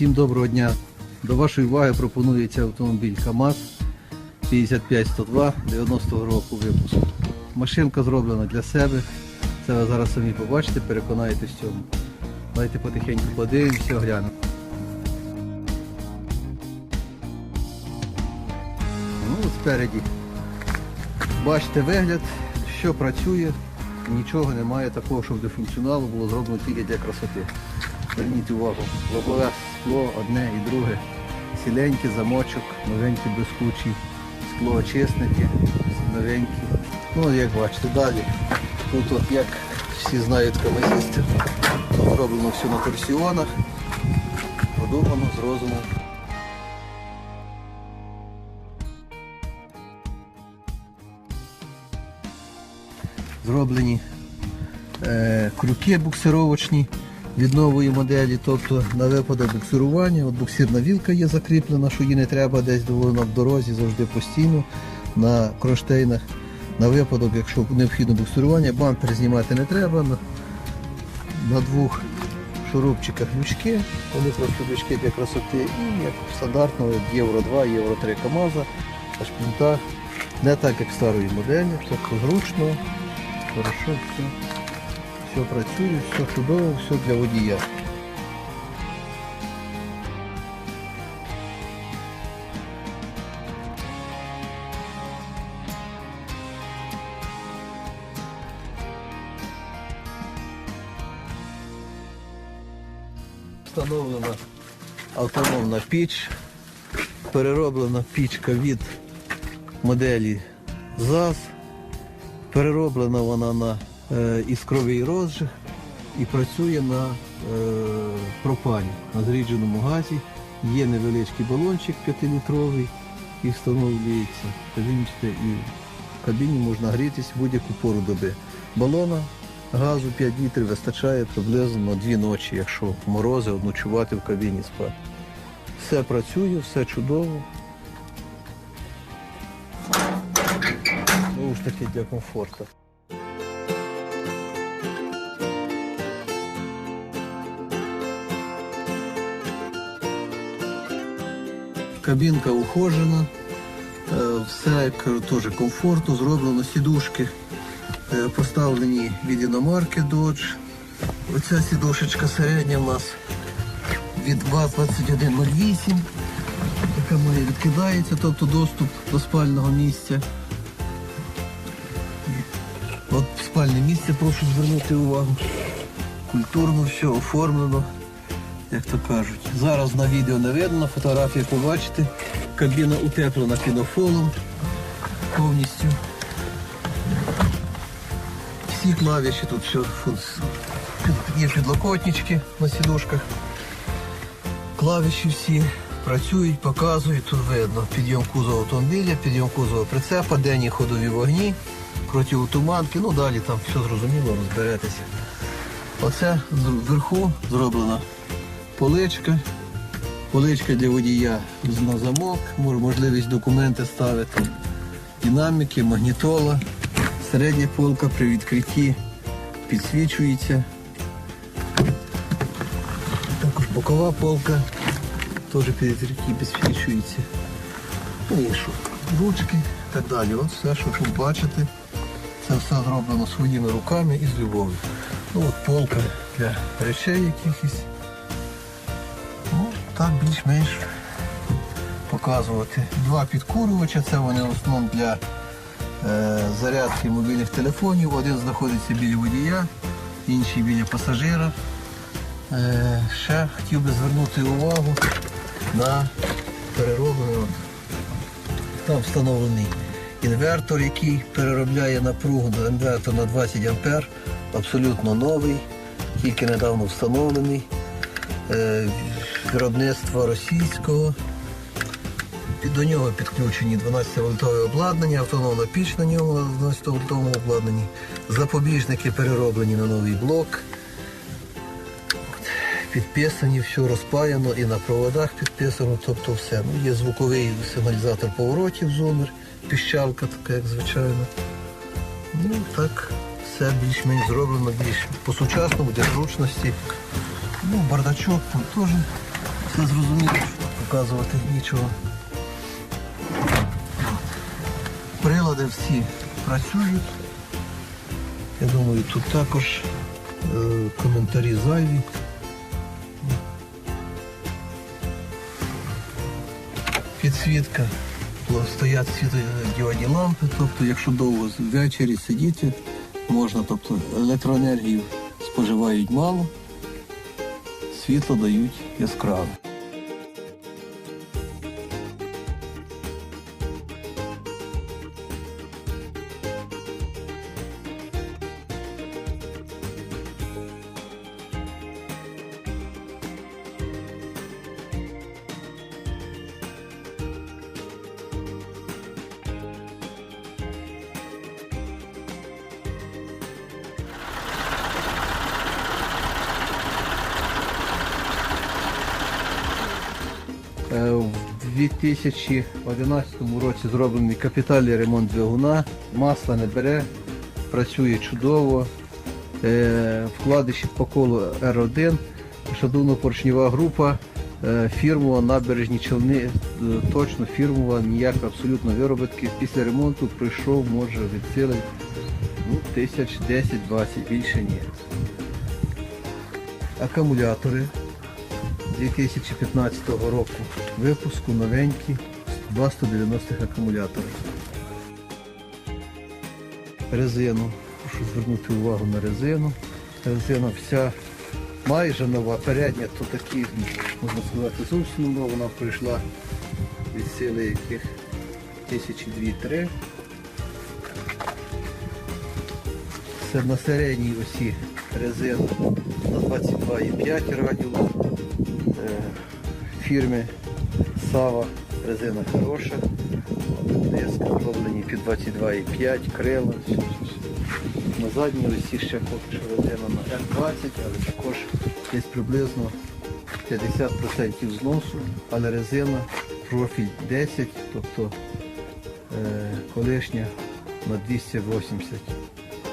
Всім доброго дня. До вашої уваги пропонується автомобіль КАМАЗ 55102 90-го року випуску. Машинка зроблена для себе. Це ви зараз самі побачите, переконаєтесь в цьому. Давайте потихеньку подивимося, оглянемо. Ну, от спереді. Бачите вигляд, що працює, нічого немає такого, щоб для функціоналу було зроблено тільки для красоти. Зверніть увагу, лобове скло одне і друге. Ціленький замочок, новенькі блискучі, склоочисники, новенькі. Ну, як бачите, далі. Тут, от, як всі знають камазісти, тут зроблено все на торсіонах, продумано з розумом. Зроблені е, крюки буксировочні від нової моделі, тобто на випадок буксирування, от буксирна вілка є закріплена, що її не треба десь вона в дорозі, завжди постійно на кронштейнах. На випадок, якщо необхідно буксирування, бампер знімати не треба. На, двох шурупчиках лючки, вони просто лючки для красоти і як стандартно Євро 2, Євро 3 КАМАЗа, на шпінтах. Не так, як старої моделі, тобто зручно, хорошо, все. Все працює, все чудово, все для водія. Встановлена автономна піч, перероблена пічка від моделі ЗАЗ. Перероблена вона на іскровий розжиг і працює на е, пропані, на зрідженому газі. Є невеличкий балончик 5-літровий і встановлюється. Бачите, і в кабіні можна грітись будь-яку пору доби. Балона газу 5 літрів вистачає приблизно 2 ночі, якщо морози от ночувати в кабіні спати. Все працює, все чудово. Знову ж таки для комфорту. Кабінка ухожена, е, все теж комфортно, зроблено сідушки, е, поставлені від іномарки Dodge. Оця сідушечка середня в нас від ВАЗ-2108, яка має відкидається, тобто доступ до спального місця. От спальне місце прошу звернути увагу. Культурно все оформлено, як то кажуть. Зараз на відео не видно, фотографії побачите. Кабіна утеплена пінофолом повністю. Всі клавіші тут все є підлокотнички на сідушках. Клавіші всі працюють, показують, тут видно підйом кузова автомобіля, підйом кузова прицепа, денні ходові вогні, протиутуманки, ну далі там все зрозуміло, розберетеся. Оце вверху зроблена поличка. Поличка для водія на замок, можливість документи ставити, динаміки, магнітола, середня полка при відкритті підсвічується. Також бокова полка теж при відкритті підсвічується. Що, ручки і так далі. От все, що тут бачите, це все зроблено своїми руками і з любов'ю. Ну от полка для речей якихось. Так більш-менш показувати. Два підкурювача, це вони в основному для е, зарядки мобільних телефонів. Один знаходиться біля водія, інший біля пасажира. Е, ще хотів би звернути увагу на перероблений. Там встановлений інвертор, який переробляє напругу на інвертор на 20 А. Абсолютно новий, тільки недавно встановлений. Е, Виробництва російського. До нього підключені 12-вольтове обладнання, автономна піч на ньому на 12-вольтовому обладнанні. Запобіжники перероблені на новий блок. Підписані, все розпаяно і на проводах підписано, тобто все. Ну, є звуковий сигналізатор поворотів зумер, піщалка така, як звичайно. Ну так, все більш-менш зроблено більш по-сучасному, для зручності. Ну, бардачок там теж Все зрозуміло, показувати нічого. Прилади всі працюють. Я думаю, тут також е, коментарі зайві. Підсвітка, то стоять світодіодні лампи, тобто якщо довго ввечері сидіти, можна, тобто електроенергію споживають мало, світло дають яскраве. Е, В 2011 році зроблений капітальний ремонт двигуна, масла не бере, працює чудово. Е, Вкладиші по колу R1, шадовно-поршнева група, е, фірмова, набережні човни, точно фірмова, ніяк абсолютно виробітки. Після ремонту пройшов, може, від сили ну, тисяч 10-20, більше ні. Акумулятори 2015 року випуску новенькі 290 акумуляторів. Резину. Прошу звернути увагу на резину. Резина вся майже нова, передня, то такі, можна сказати, зовсім нова, вона прийшла від сили яких тисячі дві-три. Це на середній осі резина на 22,5 радіус фірми Сава. Резина хороша. Диски зроблені під 22,5, крила. На задній осі ще що резина на R20, але також десь приблизно 50% зносу, але резина профіль 10, тобто е, колишня на 280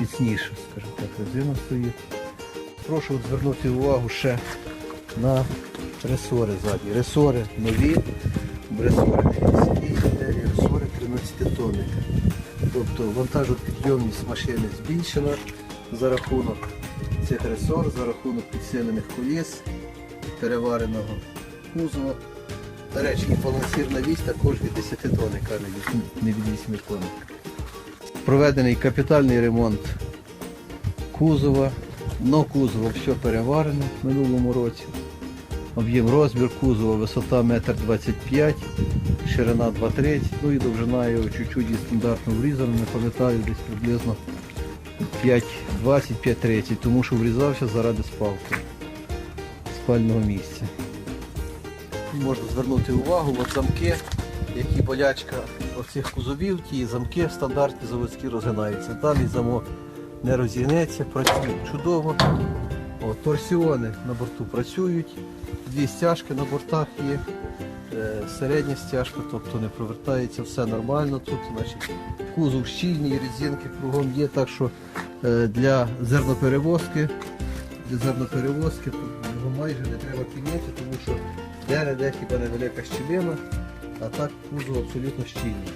міцніше, скажімо так, резина стоїть. Прошу звернути увагу ще на ресори задні. Ресори нові, ресори не сидіть, ресори 13 тонни. Тобто вантажопідйомність машини збільшена за рахунок цих ресор, за рахунок підсилених коліс, перевареного кузова. До речі, балансірна вісь також від 10 тонн, яка не від 8 тонн. Проведений капітальний ремонт кузова. Дно кузова все переварене в минулому році. Об'єм розмір кузова, висота 1,25 м, ширина 2,30 ну і довжина його чуть-чуть стандартно врізана, не пам'ятаю, десь приблизно 5,20-5,30, тому що врізався заради спалки спального місця. Можна звернути увагу, от замки, які болячка оцих кузовів, ті замки стандартні заводські розгинаються. Даний замок не розігнеться, працює чудово. От, торсіони на борту працюють, дві стяжки на бортах є, е, середня стяжка, тобто не провертається, все нормально тут. Значить, кузов щільний, резинки кругом є, так що е, для зерноперевозки, для зерноперевозки його майже не треба піняти, тому що де-не-де хіба невелика щілина, а так кузов абсолютно щільний.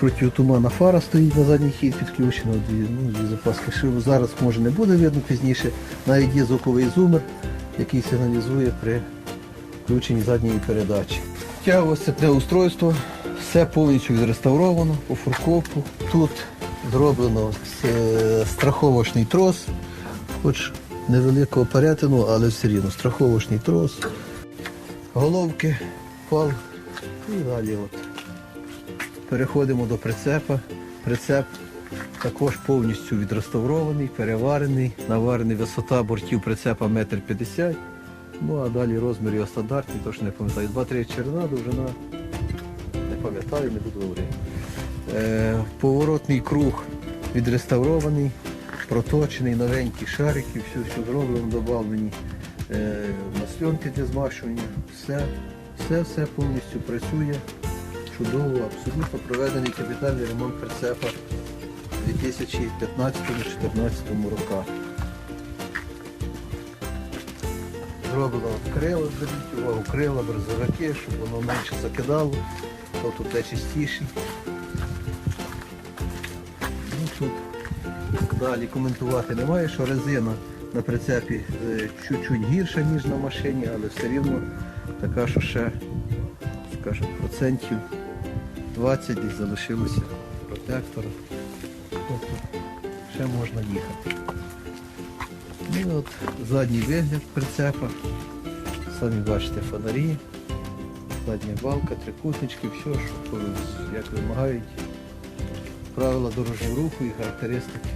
Е, протитуманна фара стоїть на задній хід підключена, дві, ну, дві запаски шиву. Зараз може не буде видно пізніше. Навіть є звуковий зумер, який сигналізує при включенні задньої передачі. Тягове сцепне устройство, все повністю відреставровано по фуркопу. Тут зроблено страховочний трос, хоч невеликого перетину, але все рівно страховочний трос, головки, пал і далі. От. Переходимо до прицепа. Прицеп також повністю відреставрований, переварений, наварений висота бортів прицепа 1,50 м. Ну а далі розмір його стандартний, тож не пам'ятаю. 2-3 черна, довжина, не пам'ятаю, не буду говорити. Е, Поворотний круг відреставрований, проточений, новенькі шарики, все, все зроблено, додавлені е, масльонки для змащування. Все, все, все повністю працює. Чудово, абсолютно проведений капітальний ремонт прицепа у 2015-2014 роках. Зроблено крила, зверніть увагу, крила, брезовики, щоб воно менше закидало, то тут де чистіший. Ну, тут далі коментувати немає, що резина на прицепі е, чуть-чуть гірша, ніж на машині, але все рівно така, що ще, скажімо, процентів 20 десь залишилося протектора. Тобто ще можна їхати. Ну і от задній вигляд прицепа. Самі бачите фонарі, задня балка, трикутнички, все, що як вимагають правила дорожнього руху і характеристики.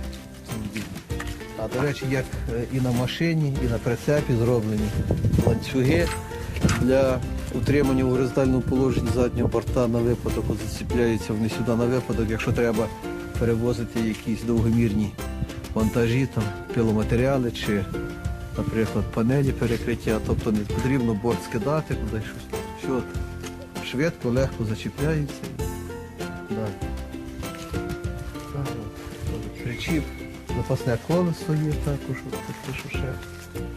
А до речі, як е, і на машині, і на прицепі зроблені ланцюги для утримання у горизонтальному положенні заднього борта на випадок, от заціпляються вони сюди на випадок, якщо треба перевозити якісь довгомірні вантажі, там, пиломатеріали чи, наприклад, панелі перекриття, тобто не потрібно борт скидати кудись щось. Все швидко, легко зачіпляється. Причіп, запасне колесо є також, що ще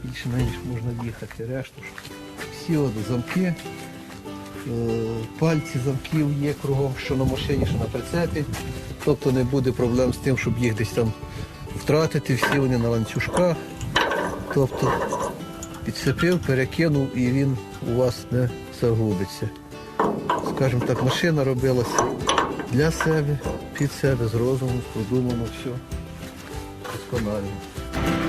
більш-менш можна їхати. Решту всі от замки, е, пальці замків є кругом, що на машині, що на прицепі. Тобто не буде проблем з тим, щоб їх десь там втратити, всі вони на ланцюжках. Тобто підцепив, перекинув і він у вас не загубиться. Скажімо так, машина робилася для себе, під себе, з розумом, продумано, все досконально.